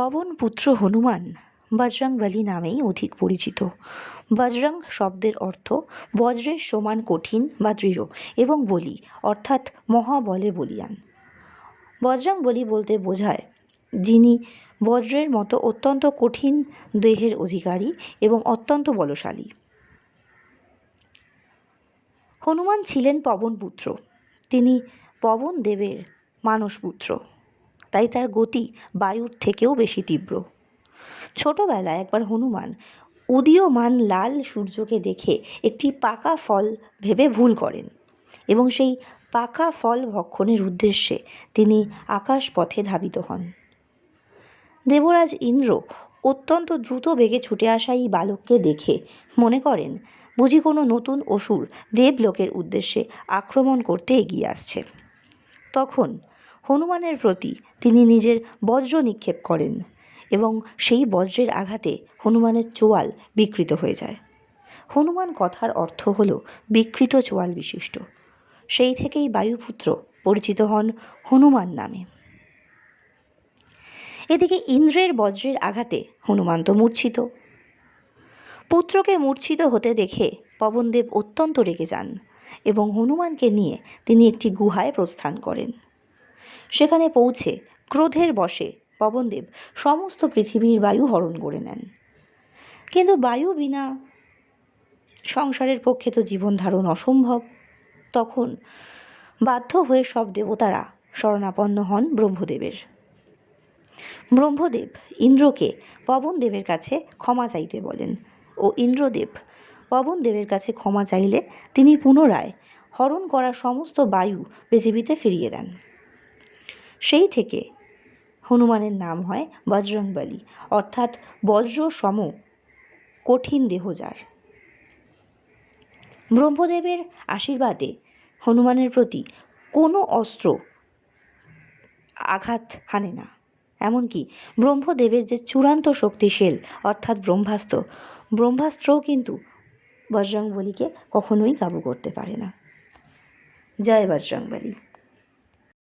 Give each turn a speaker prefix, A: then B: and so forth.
A: পবন পুত্র হনুমান বজরংবলী নামেই অধিক পরিচিত। বজরং শব্দের অর্থ বজ্রের সমান কঠিন বা দৃঢ় এবং বলি, অর্থাৎ মহাবলে বলিয়ান। বলীয়ান বজরংবলী বলতে বোঝায় যিনি বজ্রের মতো অত্যন্ত কঠিন দেহের অধিকারী এবং অত্যন্ত বলশালী। হনুমান ছিলেন পবনপুত্র তিনি পবন দেবের মানসপুত্র। তাই তার গতি বায়ুর থেকেও বেশি তীব্র। ছোটবেলায় একবার হনুমান উদীয়মান লাল সূর্যকে দেখে একটি পাকা ফল ভেবে ভুল করেন এবং সেই পাকা ফল ভক্ষণের উদ্দেশ্যে তিনি আকাশ পথে ধাবিত হন। দেবরাজ ইন্দ্র অত্যন্ত দ্রুত বেগে ছুটে আসা এই বালককে দেখে মনে করেন, বুঝি কোনো নতুন অসুর দেবলোকের উদ্দেশ্যে আক্রমণ করতে এগিয়ে আসছে। তখন হনুমানের প্রতি তিনি নিজের বজ্র নিক্ষেপ করেন এবং সেই বজ্রের আঘাতে হনুমানের চোয়াল বিকৃত হয়ে যায়। হনুমান কথার অর্থ হল বিকৃত চোয়াল বিশিষ্ট। সেই থেকেই বায়ুপুত্র পরিচিত হন হনুমান নামে। এদিকে ইন্দ্রের বজ্রের আঘাতে হনুমান তো মূর্ছিত। পুত্রকে মূর্ছিত হতে দেখে পবনদেব অত্যন্ত রেগে যান এবং হনুমানকে নিয়ে তিনি একটি গুহায় প্রস্থান করেন। সেখানে পৌঁছে ক্রোধের বশে পবনদেব সমস্ত পৃথিবীর বায়ু হরণ করে নেন। কিন্তু বায়ু বিনা সংসারের পক্ষে তো জীবন ধারণ অসম্ভব। তখন বাধ্য হয়ে সব দেবতারা শরণাপন্ন হন ব্রহ্মদেবের। ব্রহ্মদেব ইন্দ্রকে পবনদেবের কাছে ক্ষমা চাইতে বলেন ও ইন্দ্রদেব পবনদেবের কাছে ক্ষমা চাইলে তিনি পুনরায় হরণ করা সমস্ত বায়ু পৃথিবীতে ফিরিয়ে দেন। সেই থেকে হনুমানের নাম হয় বজরংবলী, অর্থাৎ বজ্র সম কঠিন দেহ যার ব্রহ্মদেবের আশীর্বাদে হনুমানের প্রতি কোনো অস্ত্র আঘাত হানে না। এমনকি ব্রহ্মদেবের যে চূড়ান্ত শক্তিশীল, অর্থাৎ ব্রহ্মাস্ত্র, ব্রহ্মাস্ত্রও কিন্তু বজরংবলীকে কখনোই কাবু করতে পারে না। জয় বজরংবলী।